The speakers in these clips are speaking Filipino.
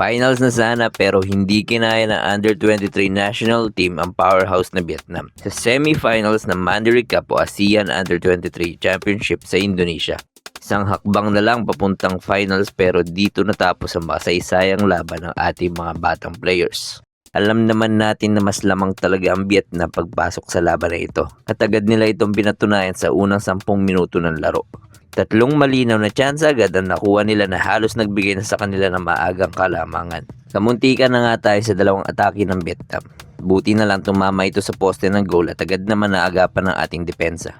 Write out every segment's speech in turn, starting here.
Finals na sana pero hindi kinaya ng Under-23 national team ang powerhouse na Vietnam sa semifinals ng Mandarin Cup o ASEAN Under-23 Championship sa Indonesia. Isang hakbang na lang papuntang finals pero dito natapos ang masaysayang laban ng ating mga batang players. Alam naman natin na mas lamang talaga ang Vietnam pagpasok sa laban na ito at agad nila itong pinatunayan sa unang 10 minuto ng laro. Tatlong malinaw na chance agad ang nakuha nila na halos nagbigay na sa kanila ng maagang kalamangan. Kamuntikan na nga tayo sa dalawang atake ng Vietnam. Buti na lang tumama ito sa poste ng goal at agad naman naagapan ng ating depensa.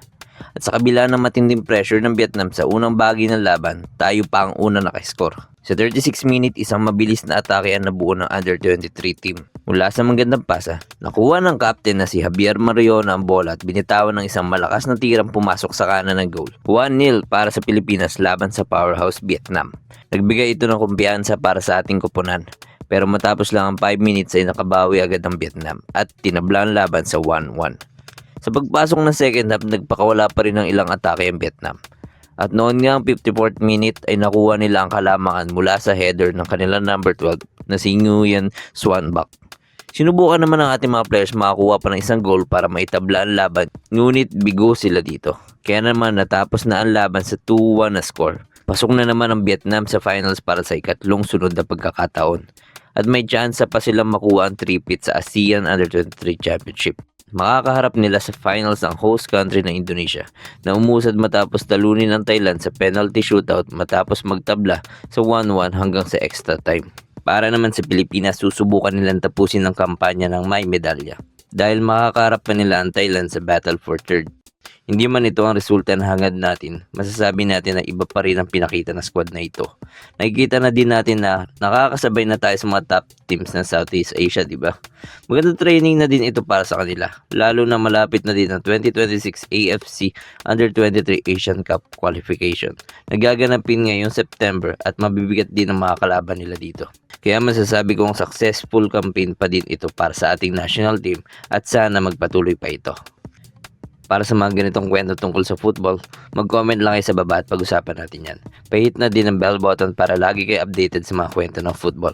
At sa kabila ng matinding pressure ng Vietnam sa unang bahagi ng laban, tayo pa ang una nakascore. Sa 36 minute, isang mabilis na atake ang nabuo ng Under-23 team. Mula sa magandang pasa, nakuha ng captain na si Javier Mariona ang bola at binitawan ng isang malakas na tirang pumasok sa kanan ng goal. 1-0 para sa Pilipinas laban sa powerhouse Vietnam. Nagbigay ito ng kumpiyansa para sa ating kupunan. Pero matapos lang ang 5 minutes ay nakabawi agad ang Vietnam at tinabla ang laban sa 1-1. Sa pagpasok ng second half, nagpakawala pa rin ng ilang atake ang Vietnam. At noon nga ang 54th minute ay nakuha nila ang kalamangan mula sa header ng kanilang number 12 na si Nguyen Swanbak. Sinubukan naman ng ating mga players makakuha pa ng isang goal para maitabla ang laban, ngunit bigo sila dito. Kaya naman natapos na ang laban sa 2-1 na score. Pasok na naman ang Vietnam sa finals para sa ikatlong sunod na pagkakataon. At may chance pa silang makuha ang 3-peat sa ASEAN Under-23 Championship. Makakaharap nila sa finals ang host country ng Indonesia na umusad matapos talunin ng Thailand sa penalty shootout matapos magtabla sa 1-1 hanggang sa extra time. Para naman sa Pilipinas, susubukan nilang tapusin ang kampanya ng may medalya dahil makakaharap pa nila ang Thailand sa battle for third. Hindi man ito ang resulta ng hangad natin, masasabi natin na iba pa rin ang pinakita ng squad na ito. Nakikita na din natin na nakakasabay na tayo sa mga top teams ng Southeast Asia, di ba? Magandang training na din ito para sa kanila, lalo na malapit na din ang 2026 AFC Under-23 Asian Cup qualification. Nagaganapin ngayong September at mabibigat din ang mga kalaban nila dito. Kaya masasabi kong successful campaign pa din ito para sa ating national team at sana magpatuloy pa ito. Para sa mga ganitong kwento tungkol sa football, mag-comment lang kayo sa baba at pag-usapan natin yan. Pahit na din ang bell button para lagi kayo updated sa mga kwento ng football.